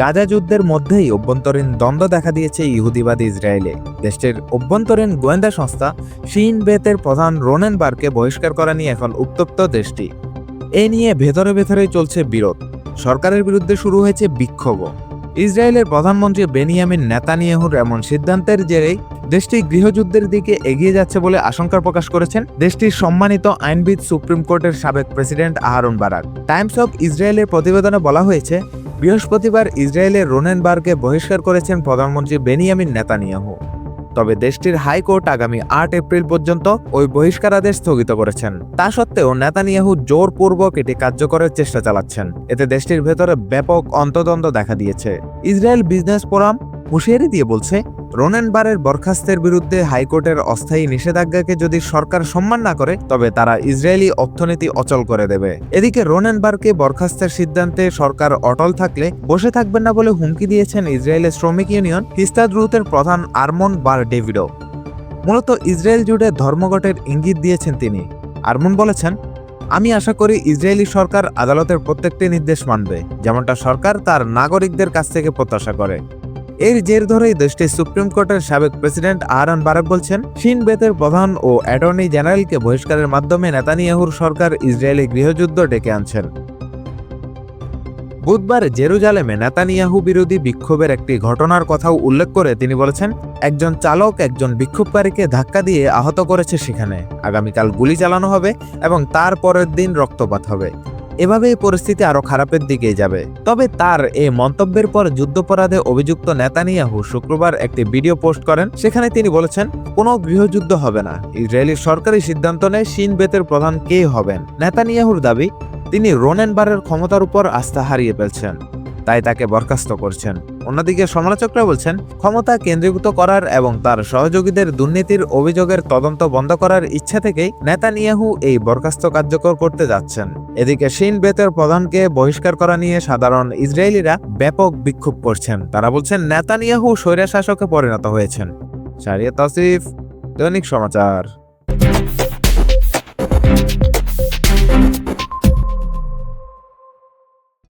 গাজা যুদ্ধের মধ্যেই অভ্যন্তরীণ দ্বন্দ্ব দেখা দিয়েছে ইহুদিবাদী ইসরায়েলে। দেশটির অভ্যন্তরীণ গোয়েন্দা সংস্থা শিন বেতের প্রধান রোনেনবার্গকে বহিষ্কার করা নিয়ে এখন উত্তপ্ত দেশটি। এ নিয়ে ভেতরে ভেতরেই চলছে বিরোধ। সরকারের বিরুদ্ধে শুরু হয়েছে বিক্ষোভ। ইসরায়েলের প্রধানমন্ত্রী বেনিয়ামিন নেতানিয়াহুর এমন সিদ্ধান্তের জেরেই দেশটি গৃহযুদ্ধের দিকে এগিয়ে যাচ্ছে বলে আশঙ্কা প্রকাশ করেছেন দেশটির সম্মানিত আইনবিদ সুপ্রিম কোর্টের সাবেক president Aharon Barak. Times of ইসরায়েলের প্রতিবেদনে বলা হয়েছে বৃহস্পতিবার ইসরায়েলের রোনেনবার্গে বহিষ্কার করেছেন প্রধানমন্ত্রী বেনিয়ামিন নেতানিয়াহু। তবে দেশটির হাইকোর্ট আগামী আট এপ্রিল পর্যন্ত ওই বহিষ্কারাদেশ স্থগিত করেছেন। তা সত্ত্বেও নেতানিয়াহু জোরপূর্বক এটি কার্যকরের চেষ্টা চালাচ্ছেন। এতে দেশটির ভেতরে ব্যাপক অন্তদ্বন্দ্ব দেখা দিয়েছে। ইসরায়েল বিজনেস ফোরাম হুঁশিয়ারি দিয়ে বলছে রোনেনবারের বরখাস্তের বিরুদ্ধে হাইকোর্টের অস্থায়ী নিষেধাজ্ঞাকে যদি সরকার সম্মান না করে, তবে তারা ইসরায়েলি অর্থনীতি অচল করে দেবে। এদিকে রোনেনবার্গকে বরখাস্তের সিদ্ধান্তে সরকার অটল থাকলে বসে থাকবেন না বলে হুমকি দিয়েছেন ইসরায়েলের শ্রমিক ইউনিয়ন হিস্তাদ্রুতের প্রধান আরমন বার ডেভিডো। মূলত ইসরায়েল জুড়ে ধর্মঘটের ইঙ্গিত দিয়েছেন তিনি। আরমন বলেছেন, আমি আশা করি ইসরায়েলি সরকার আদালতের প্রত্যেকটি নির্দেশ মানবে, যেমনটা সরকার তার নাগরিকদের কাছ থেকে প্রত্যাশা করে। এর জের ধরেই দেশটির সুপ্রিম কোর্টের সাবেক প্রেসিডেন্ট আহরান বারাক বলছেন, শিন বেতের প্রধান ও অ্যাটর্নি জেনারেলকে বহিষ্কারের মাধ্যমে নেতানিয়াহুর সরকার ইসরায়েলি গৃহযুদ্ধ ডেকে আনছেন। বুধবার জেরুজালেমে নেতানিয়াহু বিরোধী বিক্ষোভের একটি ঘটনার কথাও উল্লেখ করে তিনি বলেছেন, একজন চালক একজন বিক্ষোভকারীকে ধাক্কা দিয়ে আহত করেছে সেখানে। আগামীকাল গুলি চালানো হবে এবং তার পরের দিন রক্তপাত হবে। এভাবে এই পরিস্থিতি আরও খারাপের দিকেই যাবে। তবে তার এই মন্তব্যের পর যুদ্ধপরাধে অভিযুক্ত নেতানিয়াহু শুক্রবার একটি ভিডিও পোস্ট করেন। সেখানে তিনি বলেছেন, কোনো গৃহযুদ্ধ হবে না। ইসরায়েলি সরকারি সিদ্ধান্ত নেয় শিন বেতের প্রধান কে হবেন। নেতানিয়াহুর দাবি, তিনি রোনেনবারের ক্ষমতার উপর আস্থা হারিয়ে ফেলছেন। তাই তাকে বরখাস্ত করছেন। অন্যদিকে সমালোচকরা বলছেন, ক্ষমতা কেন্দ্রীভূত করার এবং তার সহযোগীদের দুর্নীতির অভিযোগের তদন্ত বন্ধ করার ইচ্ছা থেকেই নেতানিয়াহু এই বরখাস্ত কার্যকর করতে যাচ্ছেন। এদিকে শিন বেতের প্রধানকে বহিষ্কার করা নিয়ে সাধারণ ইসরায়েলিরা ব্যাপক বিক্ষোভ করছেন। তারা বলছেন, নেতানিয়াহু স্বৈরাশাসকে পরিণত হয়েছেন। শারিয়া তসিফ, দৈনিক সমাচার।